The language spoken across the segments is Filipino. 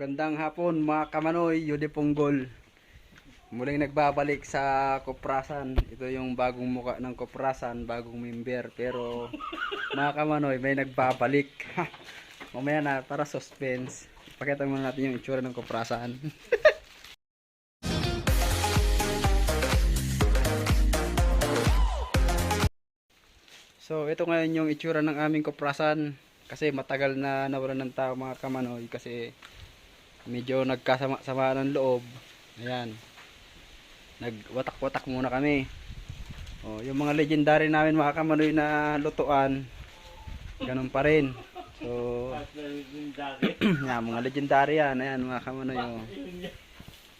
Gandang hapon mga kamanoy, Yudi Ponggol. Muling nagbabalik sa Koprasan. Ito yung bagong muka ng Koprasan, bagong member. Pero mga kamanoy, may nagbabalik. Mamaya na, para suspense. Pakita muna natin yung itsura ng Koprasan. So, ito ngayon yung itsura ng aming Koprasan. Kasi matagal na nawalan ng tao mga kamanoy. Kasi medyo nagkasama-sama ng loob. Ayan. Nagwatak-watak muna kami. Oh, yung mga legendary namin mga kamanoy na lutuan, ganun pa rin. So, yan, mga legendary yan. Ayan, mga kamanoy. Oh.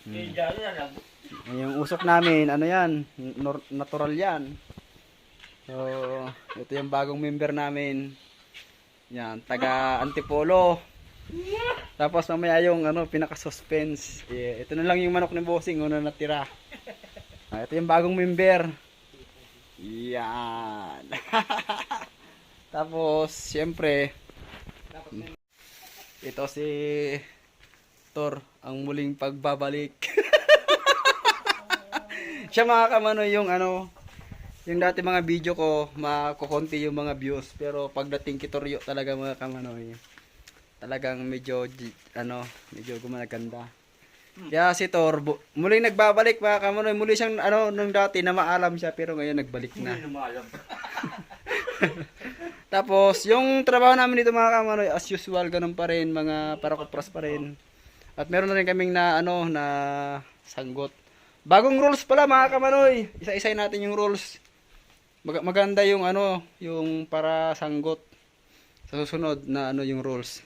Hmm. Yung usok namin, ano yan, natural yan. So, ito yung bagong member namin. Yan, taga Antipolo. Tapos mamaya yung ano, pinaka-suspense. Yeah, ito na lang yung manok ni Bossing, una natira. Ah, ito yung bagong member. Yan. Tapos, siyempre, ito si Thor, ang muling pagbabalik. Siya mga kamano yung ano, yung dati mga video ko, makukunti yung mga views. Pero pagdating kitoryo talaga mga kamanoy, talagang medyo, ano, medyo gumaganda. Kaya si Thor, bu- muling nagbabalik mga kamanoy. Muli siyang, ano, nung dati na maalam siya, pero ngayon nagbalik na. Tapos, yung trabaho namin dito mga kamanoy, as usual, ganun pa rin, mga parakopras pa rin. At meron na rin kaming na, ano, na sanggot. Bagong rules pala mga kamanoy. Isa-isay natin yung rules. Mag- maganda yung ano, yung para sanggot. Sa susunod na ano yung rules.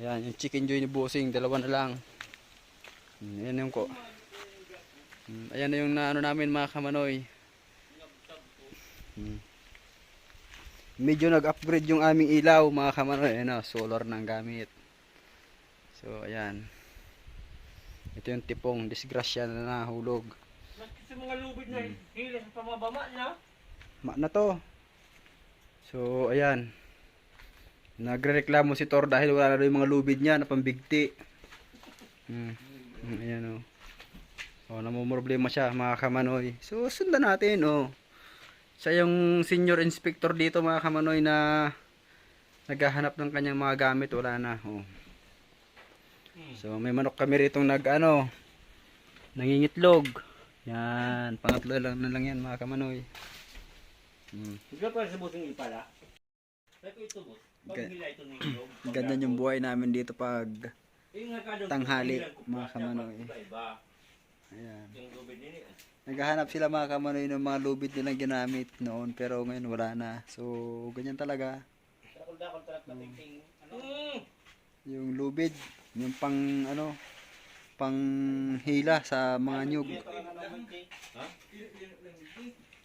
Ayan, yung chicken joy ni Bossing, dalawa na lang. Mm, Ayan yung ko. Mm, Ayan na yung na, ano namin mga kamanoy. Mm. Medyo nag-upgrade yung aming ilaw mga kamanoy. Ayan na, solar ng gamit. So, ayan. Ito yung tipong disgrasya na nahulog. Sa mga lubid na hila sa pamabama na. Ma na to. So, ayan. Nagrereklamo si Thor dahil wala na yung mga lubid niya na pambigti. Hmm. Hmm, Ayan o. Oh. oh, namumroblema siya mga kamanoy. So, sundan natin oh. Siya yung senior inspector dito mga kamanoy na naghahanap ng kanyang mga gamit. Wala na. Oh. So, may manok kami rito nag ano, nangingitlog. Yan, pangatlo lang na lang yan mga kamanoy. Hmm. Ikaw para sa busing ipala. Kaya ko ito boss. Pag Ga- hila ito ng ilog. Ganyan yung buhay namin dito pag nakadong tanghali, mga kamanoy. ayan. Nini. Naghahanap sila mga kamanoy ng mga lubid nilang ginamit noon pero ngayon wala na. So ganyan talaga. Ano? yung lubid, yung pang ano pang hila sa mga nyug. Ha?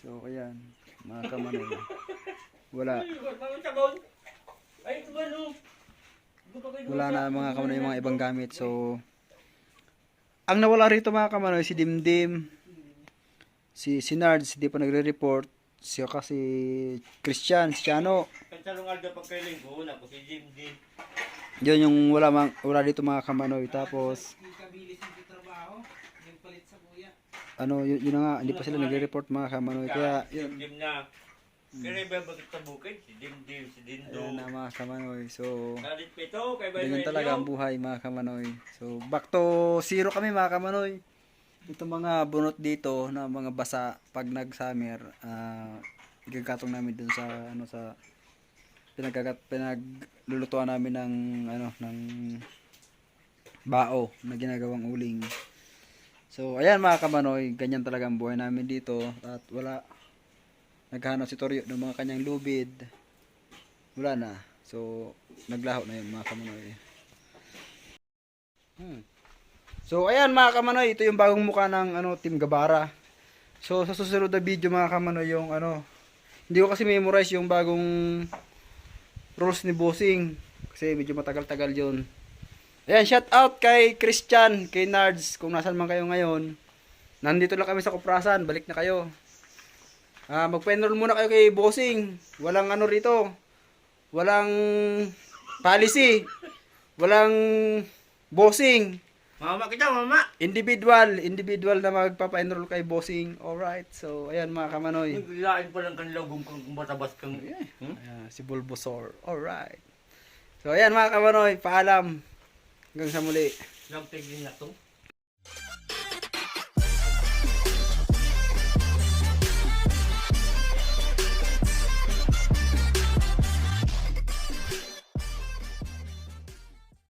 So ayan, mga kamanoy. Wala wala na mga kamanoy mga ibang gamit. So ang nawala rito mga kamanoy si Dimdim, si si Nards, hindi pa nagre-report. Siya kasi Christian, si Chano. Kansalong alda pagkailing ko na ko si Jim. Yun yung wala, mang, wala dito mga kamanoy. Tapos, ano, yun, yun na nga, hindi pa sila nagre-report mga kamanoy. Kaya, Si yun. Kaya ba bakit tabukid? Si Jim, si Dindo. ayan na mga kamanoy. So, Kalit pa ito, kay Bay ganyan talaga ang buhay mga kamanoy. So, back to zero kami mga kamanoy. Ito mga bunot dito na mga basa pag nag-summer, ah, igagatong namin dun sa, ano, sa, pinagagat, pinaglulutuan namin ng, ano, ng bao na ginagawang uling. So, ayan mga kamanoy, ganyan talaga ang buhay namin dito at wala naghahanap si Toryo ng mga kanyang lubid. Wala na. So, naglaho na yun mga kamanoy. Hmm. So, ayan mga kamanoy, ito yung bagong mukha ng ano, Team Gabara. So, sa susunod na video mga kamanoy, yung ano, hindi ko kasi memorize yung bagong rules ni Bossing. Kasi medyo matagal-tagal yun. Ayan, shout out kay Christian, kay Nards, kung nasan man kayo ngayon. Nandito lang kami sa Kuprasan, balik na kayo. Ah, magpa-enroll muna kayo kay Bossing. Walang ano rito. Walang policy. walang bossing. Mama kita, mama. Individual, individual na magpapa-enroll kay bossing. Alright, so ayan mga kamanoy. Naglain pa lang kanilang gumkang kung batabas kang... Hmm? Ayan, si Bulbasaur. Alright. So ayan mga kamanoy, paalam. Hanggang sa muli. Nagtigil na to.